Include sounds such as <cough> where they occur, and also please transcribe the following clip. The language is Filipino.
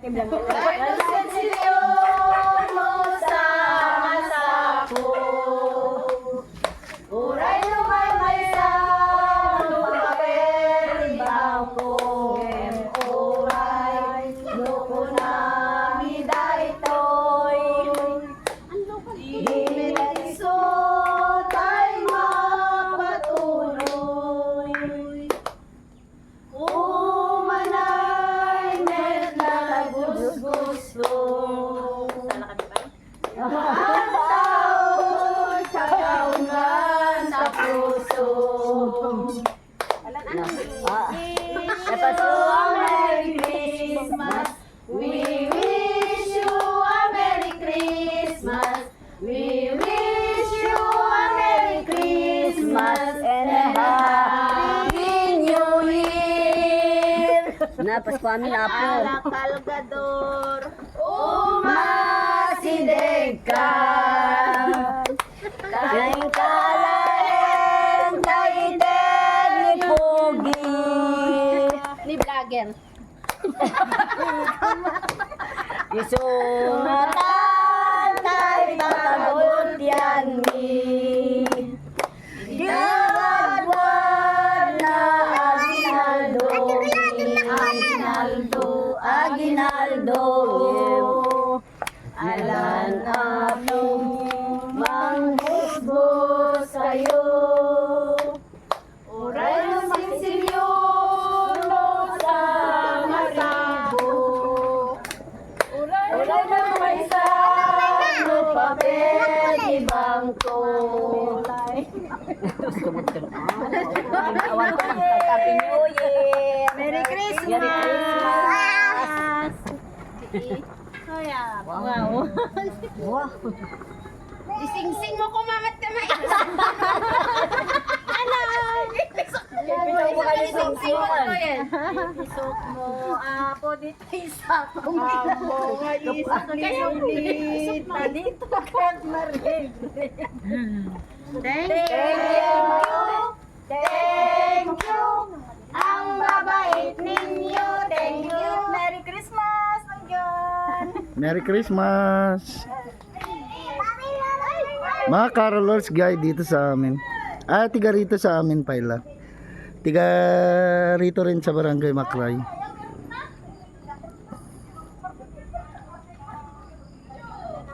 Terima. Year! Napaskwami na po. Kalgador Umasideg ka. Kain kalan Kaiten ni Pogi. Ni vlogger. <laughs> Isungatan Tay patagot yan ni Diwad na Aguinaldo Aguinaldo Alan apong manghusbos kayo Uray ng sinsilyo sa maribo Uray ng may sa papel ibangko Awan ko ng Happy New Year. Merry Christmas! Merry Wow. Wow. Ising-sing mo ko mamat ka may Ano? Ising-sing mo apo dito isa. Apo nga isok lilit. Dito ka marig. Thank you. Thank you. Ang babait ninyo. Thank you. Merry Christmas. Hanggang. Merry Christmas! Mga carolers guys dito sa amin. Ah, tiga rito sa amin pala. Tiga rito rin sa Barangay Macray.